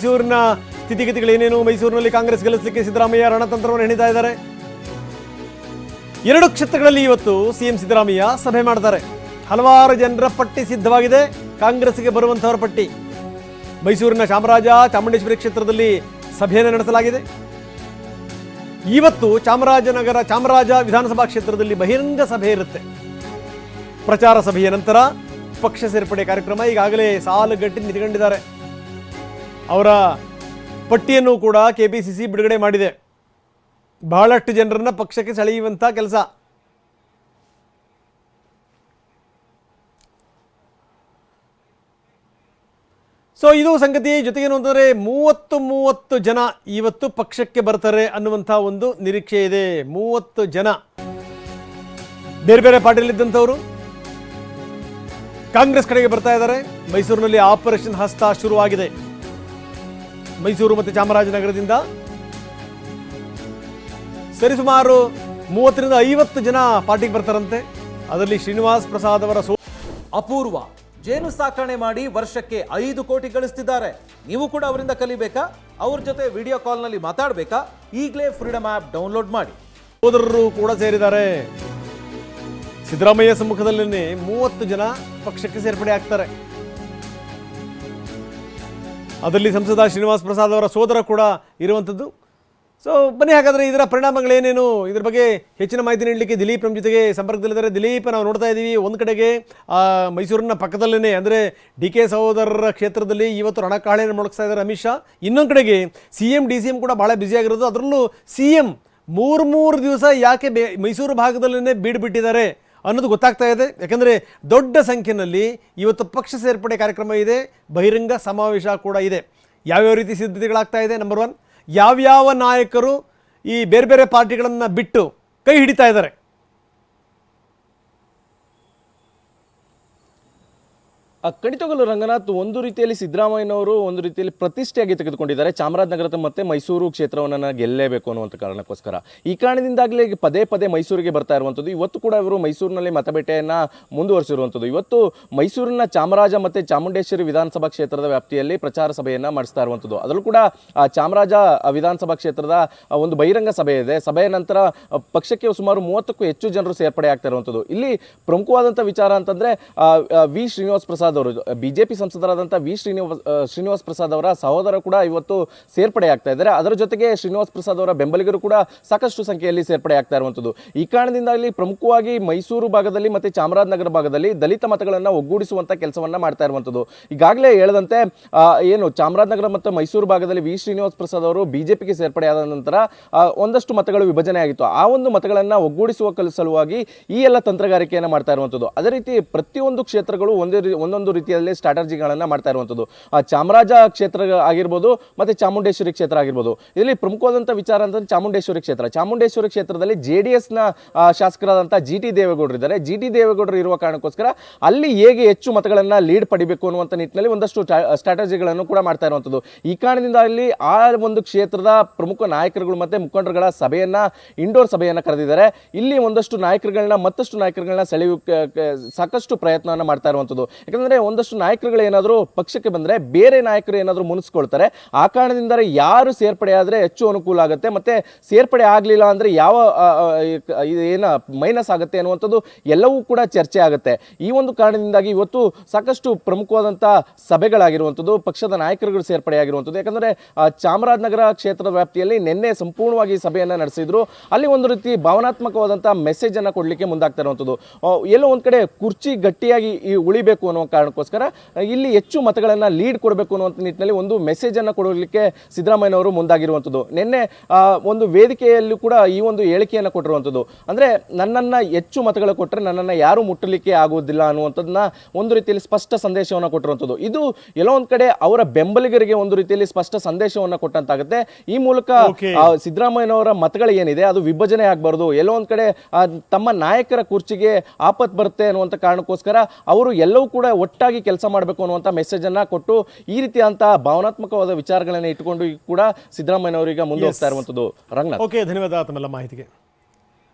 ಮೈಸೂರಿನ ಸ್ಥಿತಿಗತಿಗಳು ಏನೇನು? ಮೈಸೂರಿನಲ್ಲಿ ಕಾಂಗ್ರೆಸ್ ಗೆಲ್ಲಿಸಲಿಕ್ಕೆ ಸಿದ್ದರಾಮಯ್ಯ ರಣತಂತ್ರವನ್ನು ಹೆಣಿತಾ ಇದ್ದಾರೆ. ಎರಡು ಕ್ಷೇತ್ರಗಳಲ್ಲಿ ಇವತ್ತು ಸಿಎಂ ಸಿದ್ದರಾಮಯ್ಯ ಸಭೆ ಮಾಡ್ತಾರೆ. ಹಲವಾರು ಜನರ ಪಟ್ಟಿ ಸಿದ್ಧವಾಗಿದೆ. ಕಾಂಗ್ರೆಸ್ಗೆ ಬರುವಂತಹವರ ಪಟ್ಟಿ. ಮೈಸೂರಿನ ಚಾಮರಾಜ, ಚಾಮುಂಡೇಶ್ವರಿ ಕ್ಷೇತ್ರದಲ್ಲಿ ಸಭೆಯನ್ನು ನಡೆಸಲಾಗಿದೆ. ಇವತ್ತು ಚಾಮರಾಜನಗರ, ಚಾಮರಾಜ ವಿಧಾನಸಭಾ ಕ್ಷೇತ್ರದಲ್ಲಿ ಬಹಿರಂಗ ಸಭೆ ಇರುತ್ತೆ. ಪ್ರಚಾರ ಸಭೆಯ ನಂತರ ಪಕ್ಷ ಸೇರ್ಪಡೆ ಕಾರ್ಯಕ್ರಮ ಈಗಾಗಲೇ ಸಾಲುಗಟ್ಟಿ ನಿಂತ್ಕೊಂಡಿದ್ದಾರೆ ಅವರ ಪಟ್ಟಿಯನ್ನು ಕೂಡ ಕೆಪಿಸಿಸಿ ಬಿಡುಗಡೆ ಮಾಡಿದೆ. ಬಹಳಷ್ಟು ಜನರನ್ನ ಪಕ್ಷಕ್ಕೆ ಸೆಳೆಯುವಂಥ ಕೆಲಸ. ಸೊ ಇದು ಸಂಗತಿ ಜೊತೆಗೇನು ಅಂತಂದರೆ ಮೂವತ್ತು ಮೂವತ್ತು ಜನ ಇವತ್ತು ಪಕ್ಷಕ್ಕೆ ಬರ್ತಾರೆ ಅನ್ನುವಂಥ ಒಂದು ನಿರೀಕ್ಷೆ ಇದೆ. ಮೂವತ್ತು ಜನ. ಬೇರೆ ಬೇರೆ ಪಾರ್ಟಿಯಲ್ಲಿದ್ದಂಥವರು ಕಾಂಗ್ರೆಸ್ ಕಡೆಗೆ ಬರ್ತಾ ಇದ್ದಾರೆ. ಮೈಸೂರಿನಲ್ಲಿ ಆಪರೇಷನ್ ಹಸ್ತ ಶುರುವಾಗಿದೆ. ಮೈಸೂರು ಮತ್ತು ಚಾಮರಾಜನಗರದಿಂದ. ಸರಿಸುಮಾರು ಮೂವತ್ತರಿಂದ ಐವತ್ತು ಜನ ಪಾರ್ಟಿಗೆ ಬರ್ತಾರಂತೆ. ಅದರಲ್ಲಿ ಶ್ರೀನಿವಾಸ್ ಪ್ರಸಾದ್ ಅವರ ಸೋ ಅಪೂರ್ವ ಜೇನು ಸಾಕಣೆ ಮಾಡಿ ವರ್ಷಕ್ಕೆ ಐದು ಕೋಟಿ ಗಳಿಸ್ತಿದ್ದಾರೆ. ನೀವು ಕೂಡ ಅವರಿಂದ ಕಲಿಬೇಕಾ? ಅವ್ರ ಜೊತೆ ವಿಡಿಯೋ ಕಾಲ್ನಲ್ಲಿ ಮಾತಾಡಬೇಕಾ? ಈಗಲೇ ಫ್ರೀಡಮ್ ಆ್ಯಪ್ ಡೌನ್ಲೋಡ್ ಮಾಡಿ. ಸೋದರರು ಕೂಡ ಸೇರಿದ್ದಾರೆ. ಸಿದ್ದರಾಮಯ್ಯ ಸಮ್ಮುಖದಲ್ಲೇ ಮೂವತ್ತು ಜನ ಪಕ್ಷಕ್ಕೆ ಸೇರ್ಪಡೆ ಆಗ್ತಾರೆ. ಅದರಲ್ಲಿ ಸಂಸದ ಶ್ರೀನಿವಾಸ್ ಪ್ರಸಾದ್ ಅವರ ಸೋದರ ಕೂಡ ಇರುವಂಥದ್ದು. ಸೊ ಬನ್ನಿ, ಹಾಗಾದರೆ ಇದರ ಪರಿಣಾಮಗಳೇನೇನು? ಇದ್ರ ಬಗ್ಗೆ ಹೆಚ್ಚಿನ ಮಾಹಿತಿ ನೀಡಲಿಕ್ಕೆ ದಿಲೀಪ್ ನಮ್ಮ ಜೊತೆಗೆ ಸಂಪರ್ಕದಲ್ಲಿದ್ದಾರೆ. ದಿಲೀಪ್, ನಾವು ನೋಡ್ತಾ ಇದ್ದೀವಿ, ಒಂದು ಕಡೆಗೆ ಮೈಸೂರಿನ ಪಕ್ಕದಲ್ಲೇ ಅಂದರೆ ಡಿ ಕೆ ಸಹೋದರರ ಕ್ಷೇತ್ರದಲ್ಲಿ ಇವತ್ತು ರಣಕಾಳೆಯನ್ನು ಮೊಳಗಿಸ್ತಾ ಇದ್ದಾರೆ ಅಮಿತ್ ಶಾ. ಇನ್ನೊಂದು ಕಡೆಗೆ C M, D C M ಕೂಡ ಭಾಳ ಬ್ಯುಸಿಯಾಗಿರೋದು ಅದರಲ್ಲೂ ಸಿ ಎಂ ಮೂರು ಮೂರು ದಿವಸ ಯಾಕೆ ಮೈಸೂರು ಭಾಗದಲ್ಲೇ ಬೀಡುಬಿಟ್ಟಿದ್ದಾರೆ? ಅನ್ನೋದು ಗೊತ್ತಾಗ್ತಾ ಇದೆ. ಯಾಕಂದರೆ ದೊಡ್ಡ ಸಂಖ್ಯೆಯಲ್ಲಿ ಇವತ್ತು ಪಕ್ಷ ಸೇರ್ಪಡೆ ಕಾರ್ಯಕ್ರಮ ಇದೆ, ಬಹಿರಂಗ ಸಮಾವೇಶ ಕೂಡ ಇದೆ. ಯಾವ್ಯಾವ ರೀತಿ ಸಿದ್ಧತೆಗಳಾಗ್ತಾ ಇದೆ? ನಂಬರ್ ಒನ್ ಯಾವ್ಯಾವ ನಾಯಕರು ಈ ಬೇರೆ ಬೇರೆ ಪಾರ್ಟಿಗಳನ್ನು ಬಿಟ್ಟು ಕೈ ಹಿಡಿತಾ ಇದ್ದಾರೆ? ಖಂಡಿತವಾಗಲೂ ರಂಗನಾಥ್ ಒಂದು ರೀತಿಯಲ್ಲಿ ಸಿದ್ದರಾಮಯ್ಯನವರು ಒಂದು ರೀತಿಯಲ್ಲಿ ಪ್ರತಿಷ್ಠೆಯಾಗಿ ತೆಗೆದುಕೊಂಡಿದ್ದಾರೆ. ಚಾಮರಾಜನಗರದ ಮತ್ತೆ ಮೈಸೂರು ಕ್ಷೇತ್ರವನ್ನು ನಾನು ಗೆಲ್ಲೇಬೇಕು ಅನ್ನುವಂಥ ಕಾರಣಕ್ಕೋಸ್ಕರ. ಈ ಕಾರಣದಿಂದಾಗಲೇ ಪದೇ ಪದೇ ಮೈಸೂರಿಗೆ ಬರ್ತಾ ಇರುವಂಥದ್ದು. ಇವತ್ತು ಕೂಡ ಇವರು ಮೈಸೂರಿನಲ್ಲಿ ಮತಬೇಟೆಯನ್ನು ಮುಂದುವರಿಸಿರುವಂಥದ್ದು. ಇವತ್ತು ಮೈಸೂರಿನ ಚಾಮರಾಜ ಮತ್ತು ಚಾಮುಂಡೇಶ್ವರಿ ವಿಧಾನಸಭಾ ಕ್ಷೇತ್ರದ ವ್ಯಾಪ್ತಿಯಲ್ಲಿ ಪ್ರಚಾರ ಸಭೆಯನ್ನು ಮಾಡಿಸ್ತಾ ಇರುವಂಥದ್ದು. ಅದರಲ್ಲೂ ಕೂಡ ಚಾಮರಾಜ ವಿಧಾನಸಭಾ ಕ್ಷೇತ್ರದ ಒಂದು ಬಹಿರಂಗ ಸಭೆ ಇದೆ. ಸಭೆಯ ನಂತರ ಪಕ್ಷಕ್ಕೆ ಸುಮಾರು ಮೂವತ್ತಕ್ಕೂ ಹೆಚ್ಚು ಜನರು ಸೇರ್ಪಡೆ ಆಗ್ತಾ ಇರುವಂಥದ್ದು. ಇಲ್ಲಿ ಪ್ರಮುಖವಾದಂಥ ವಿಚಾರ ಅಂತಂದ್ರೆ ವಿ. ಶ್ರೀನಿವಾಸ್ ಪ್ರಸಾದ್ ಅವರು ಬಿಜೆಪಿ ಸಂಸದರಾದಂಥ ವಿ ಶ್ರೀನಿವಾಸ್ ಶ್ರೀನಿವಾಸ್ ಪ್ರಸಾದ್ ಅವರ ಸಹೋದರ ಕೂಡ ಇವತ್ತು ಸೇರ್ಪಡೆ ಆಗ್ತಾ ಇದ್ದಾರೆ. ಅದರ ಜೊತೆಗೆ ಶ್ರೀನಿವಾಸ್ ಪ್ರಸಾದ್ ಅವರ ಬೆಂಬಲಿಗರು ಕೂಡ ಸಾಕಷ್ಟು ಸಂಖ್ಯೆಯಲ್ಲಿ ಸೇರ್ಪಡೆ ಆಗ್ತಾ ಇರುವಂಥದ್ದು ಈ ಕಾರಣದಿಂದಾಗಲಿ ಪ್ರಮುಖವಾಗಿ ಮೈಸೂರು ಭಾಗದಲ್ಲಿ ಮತ್ತೆ ಚಾಮರಾಜನಗರ ಭಾಗದಲ್ಲಿ ದಲಿತ ಮತಗಳನ್ನು ಒಗ್ಗೂಡಿಸುವಂತ ಕೆಲಸವನ್ನ ಮಾಡ್ತಾ ಇರುವಂಥದ್ದು ಈಗಾಗಲೇ ಹೇಳದಂತೆ ಏನು ಚಾಮರಾಜನಗರ ಮತ್ತು ಮೈಸೂರು ಭಾಗದಲ್ಲಿ ವಿ ಶ್ರೀನಿವಾಸ್ ಪ್ರಸಾದ್ ಅವರು ಬಿಜೆಪಿಗೆ ಸೇರ್ಪಡೆ ಆದ ನಂತರ ಒಂದಷ್ಟು ಮತಗಳು ವಿಭಜನೆ ಆಗಿತ್ತು. ಆ ಒಂದು ಮತಗಳನ್ನು ಒಗ್ಗೂಡಿಸುವ ಸಲುವಾಗಿ ಈ ಎಲ್ಲ ತಂತ್ರಗಾರಿಕೆಯನ್ನು ಮಾಡ್ತಾ ಇರುವಂಥದ್ದು ಅದೇ ರೀತಿ ಪ್ರತಿಯೊಂದು ಕ್ಷೇತ್ರಗಳು ಒಂದೇ ರೀ- ಒಂದೊಂದು ರೀತಿಯಲ್ಲಿ ಸ್ಟ್ರಾಟಜಿಗಳನ್ನು ಮಾಡ್ತಾ ಇರುವಂಥದ್ದು. ಚಾಮರಾಜ ಕ್ಷೇತ್ರ ಆಗಿರ್ಬೋದು, ಮತ್ತು ಚಾಮುಂಡೇಶ್ವರಿ ಕ್ಷೇತ್ರ ಆಗಿರ್ಬೋದು. ಇಲ್ಲಿ ಪ್ರಮುಖವಾದಂಥ ವಿಚಾರ ಅಂತಂದ್ರೆ ಚಾಮುಂಡೇಶ್ವರಿ ಕ್ಷೇತ್ರ. ಚಾಮುಂಡೇಶ್ವರಿ ಕ್ಷೇತ್ರದಲ್ಲಿ ಜೆ ಡಿ ಎಸ್ನ ಶಾಸಕರಾದಂಥ ಜಿ ಟಿ ದೇವೇಗೌಡರು ಇದ್ದಾರೆ. ಜಿ ಟಿ ದೇವೇಗೌಡರು ಇರುವ ಕಾರಣಕ್ಕೋಸ್ಕರ ಅಲ್ಲಿ ಹೇಗೆ ಹೆಚ್ಚು ಮತಗಳನ್ನು ಲೀಡ್ ಪಡಿಬೇಕು ಅನ್ನುವಂಥ ನಿಟ್ಟಿನಲ್ಲಿ ಒಂದಷ್ಟು ಸ್ಟ್ರಾಟಜಿಗಳನ್ನು ಕೂಡ ಮಾಡ್ತಾ ಇರುವಂಥದ್ದು. ಈ ಕಾರಣದಿಂದ ಅಲ್ಲಿ ಆ ಒಂದು ಕ್ಷೇತ್ರದ ಪ್ರಮುಖ ನಾಯಕರುಗಳು ಮತ್ತೆ ಮುಖಂಡರುಗಳ ಸಭೆಯನ್ನು ಇಂಡೋರ್ ಸಭೆಯನ್ನು ಕರೆದಿದ್ದಾರೆ. ಇಲ್ಲಿ ಒಂದಷ್ಟು ನಾಯಕರುಗಳನ್ನ, ಮತ್ತಷ್ಟು ನಾಯಕರುಗಳನ್ನ ಸೆಳೆಯುವ ಸಾಕಷ್ಟು ಪ್ರಯತ್ನವನ್ನು ಮಾಡ್ತಾ ಇರುವಂಥದ್ದು. ಯಾಕಂದ್ರೆ ಒಂದಷ್ಟು ನಾಯಕರುಗಳು ಏನಾದರೂ ಪಕ್ಷಕ್ಕೆ ಬಂದ್ರೆ ಬೇರೆ ನಾಯಕರು ಏನಾದರೂ ಮುನಿಸ್ಕೊಳ್ತಾರೆ. ಆ ಕಾರಣದಿಂದ ಯಾರು ಸೇರ್ಪಡೆ ಆದ್ರೆ ಹೆಚ್ಚು ಅನುಕೂಲ ಆಗುತ್ತೆ. ಮತ್ತೆ ಸೇರ್ಪಡೆ ಆಗಲಿಲ್ಲ ಅಂದ್ರೆ ಯಾವ ಏನ ಮೈನಸ್ ಆಗುತ್ತೆ ಅನ್ನುವಂಥದ್ದು ಎಲ್ಲವೂ ಕೂಡ ಚರ್ಚೆ ಆಗುತ್ತೆ. ಈ ಒಂದು ಕಾರಣದಿಂದಾಗಿ ಇವತ್ತು ಸಾಕಷ್ಟು ಪ್ರಮುಖವಾದಂಥ ಸಭೆಗಳಾಗಿರುವಂಥದ್ದು, ಪಕ್ಷದ ನಾಯಕರುಗಳು ಸೇರ್ಪಡೆ ಆಗಿರುವಂಥದ್ದು. ಯಾಕಂದರೆ ಚಾಮರಾಜನಗರ ಕ್ಷೇತ್ರದ ವ್ಯಾಪ್ತಿಯಲ್ಲಿ ನಿನ್ನೆ ಸಂಪೂರ್ಣವಾಗಿ ಸಭೆಯನ್ನು ನಡೆಸಿದ್ರು. ಅಲ್ಲಿ ಒಂದು ರೀತಿ ಭಾವನಾತ್ಮಕವಾದಂಥ ಮೆಸೇಜನ್ನು ಕೊಡಲಿಕ್ಕೆ ಮುಂದಾಗ್ತಾ ಇರುವಂಥದ್ದು. ಎಲ್ಲೋ ಒಂದು ಕಡೆ ಕುರ್ಚಿ ಗಟ್ಟಿಯಾಗಿ ಉಳಿಬೇಕು ಅನ್ನೋ ಕಾರಣಕ್ಕೋಸ್ಕರ ಇಲ್ಲಿ ಹೆಚ್ಚು ಮತಗಳನ್ನು ಲೀಡ್ ಕೊಡಬೇಕು ಅನ್ನುವಂಥ ನಿಟ್ಟಿನಲ್ಲಿ ಒಂದು ಮೆಸೇಜನ್ನು ಕೊಡಲಿಕ್ಕೆ ಸಿದ್ದರಾಮಯ್ಯನವರು ಮುಂದಾಗಿರುವಂಥದ್ದು ನಿನ್ನೆ ಒಂದು ವೇದಿಕೆಯಲ್ಲೂ ಕೂಡ ಈ ಒಂದು ಹೇಳಿಕೆಯನ್ನು ಕೊಟ್ಟಿರುವಂಥದ್ದು ಅಂದರೆ ನನ್ನನ್ನು ಹೆಚ್ಚು ಮತಗಳು ಕೊಟ್ಟರೆ ನನ್ನನ್ನು ಯಾರೂ ಮುಟ್ಟಲಿಕ್ಕೆ ಆಗುವುದಿಲ್ಲ ಅನ್ನುವಂಥದ್ದನ್ನ ಒಂದು ರೀತಿಯಲ್ಲಿ ಸ್ಪಷ್ಟ ಸಂದೇಶವನ್ನು ಕೊಟ್ಟಿರುವಂಥದ್ದು ಇದು ಎಲ್ಲೋ ಒಂದು ಕಡೆ ಅವರ ಬೆಂಬಲಿಗರಿಗೆ ಒಂದು ರೀತಿಯಲ್ಲಿ ಸ್ಪಷ್ಟ ಸಂದೇಶವನ್ನು ಕೊಟ್ಟಂತಾಗುತ್ತೆ. ಈ ಮೂಲಕ ಸಿದ್ದರಾಮಯ್ಯನವರ ಮತಗಳು ಏನಿದೆ ಅದು ವಿಭಜನೆ ಆಗಬಾರ್ದು. ಎಲ್ಲೋ ಒಂದು ಕಡೆ ತಮ್ಮ ನಾಯಕರ ಕುರ್ಚಿಗೆ ಆಪತ್ ಬರುತ್ತೆ ಅನ್ನುವಂಥ ಕಾರಣಕ್ಕೋಸ್ಕರ ಅವರು ಎಲ್ಲವೂ ಕೂಡ ಒಟ್ಟಾಗಿ ಕೆಲಸ ಮಾಡಬೇಕು ಅನ್ನುವಂಥ ಮೆಸೇಜನ್ನು ಕೊಟ್ಟು ಈ ರೀತಿಯಂಥ ಭಾವನಾತ್ಮಕವಾದ ವಿಚಾರಗಳನ್ನು ಇಟ್ಟುಕೊಂಡು ಕೂಡ ಸಿದ್ದರಾಮಯ್ಯನವರೀಗ ಮುಂದೆ ಹೋಗ್ತಾ ಇರುವಂಥದ್ದು ರಂಗನಾಥ್. ಓಕೆ ಧನ್ಯವಾದ ತಮ್ಮೆಲ್ಲ ಮಾಹಿತಿಗೆ.